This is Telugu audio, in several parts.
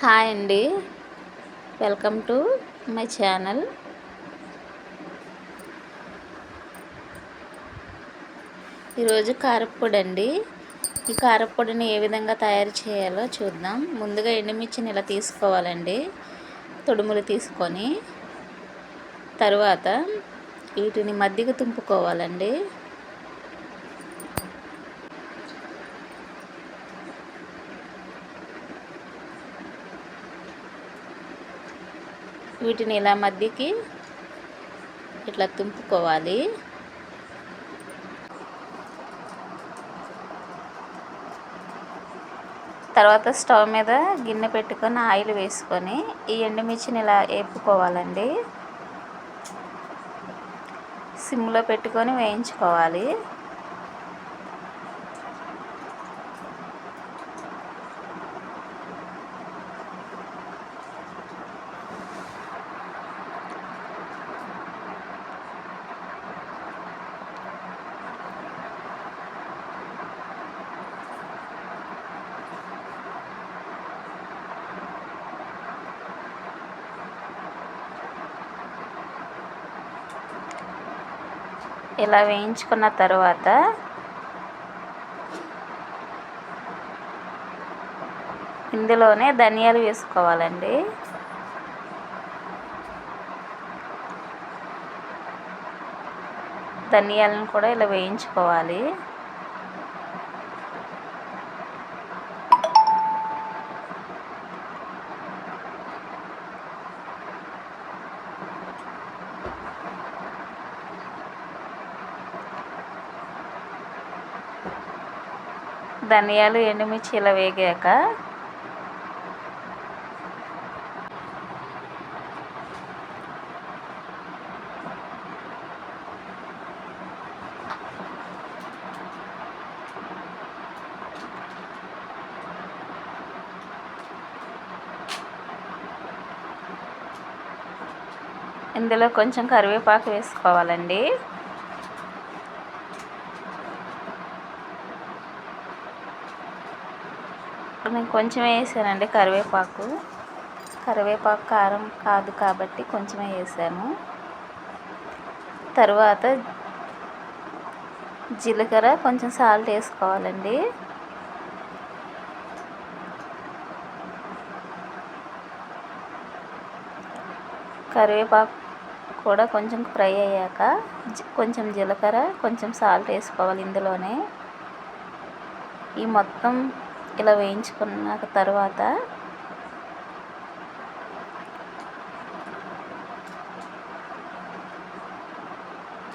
హాయ్ అండి. Welcome to my channel. ఈరోజు కారప్పొడి అండి ఈ కారప్పొడిని ఏ విధంగా తయారు చేయాలో చూద్దాం. ముందుగా ఎండుమిర్చిని ఇలా తీసుకోవాలండి. తొడుములు తీసుకొని. తరువాత వీటిని మద్దిగ తుంపుకోవాలండి. వీటిని ఇలా మధ్యకి ఇట్లా తుంపుకోవాలి. తర్వాత స్టవ్ మీద గిన్నె పెట్టుకొని ఆయిల్ వేసుకొని ఈ ఎండుమిర్చిని ఇలా వేపుకోవాలండి సిమ్లో పెట్టుకొని వేయించుకోవాలి. ఇలా వేయించుకున్న తర్వాత ఇందులోనే ధనియాలు వేసుకోవాలండి. ధనియాలను కూడా ఇలా వేయించుకోవాలి. ధనియాలు ఎండుమిర్చి ఇలా వేగాక ఇందులో కొంచెం కరివేపాకు వేసుకోవాలండి. నేను కొంచెం వేసానండి కరివేపాకు. కరివేపాకు కారం కాదు కాబట్టి కొంచెమే వేసాను. తర్వాత జీలకర్ర కొంచెం సాల్ట్ వేసుకోవాలండి. కరివేపాకు కూడా కొంచెం ఫ్రై అయ్యాక కొంచెం జీలకర్ర కొంచెం సాల్ట్ వేసుకోవాలి ఇందులోనే. ఈ మొత్తం ఇలా వేయించుకున్న తర్వాత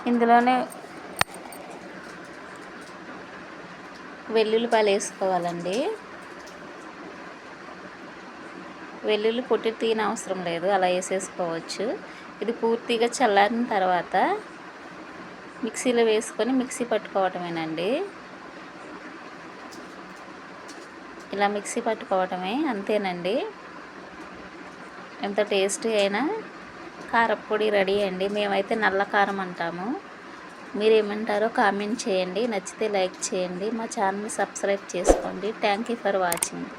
ఇందులోనే వెల్లుల్లిపాయలు వేసుకోవాలండి. వెల్లుల్లి పొట్టి తీన అవసరం లేదు అలా వేసేసుకోవచ్చు. ఇది పూర్తిగా చల్లారిన తర్వాత మిక్సీలో వేసుకొని మిక్సీ పట్టుకోవటమేనండి. ఇలా మిక్సీ పట్టుకోవటమే అంతేనండి. ఎంత టేస్టీ అయినా కారపొడి రెడీ అండి. మేమైతే నల్ల కారం అంటాము. మీరు ఏమంటారో కామెంట్ చేయండి. నచ్చితే లైక్ చేయండి. మా ఛానల్ సబ్స్క్రైబ్ చేసుకోండి. Thank you for watching.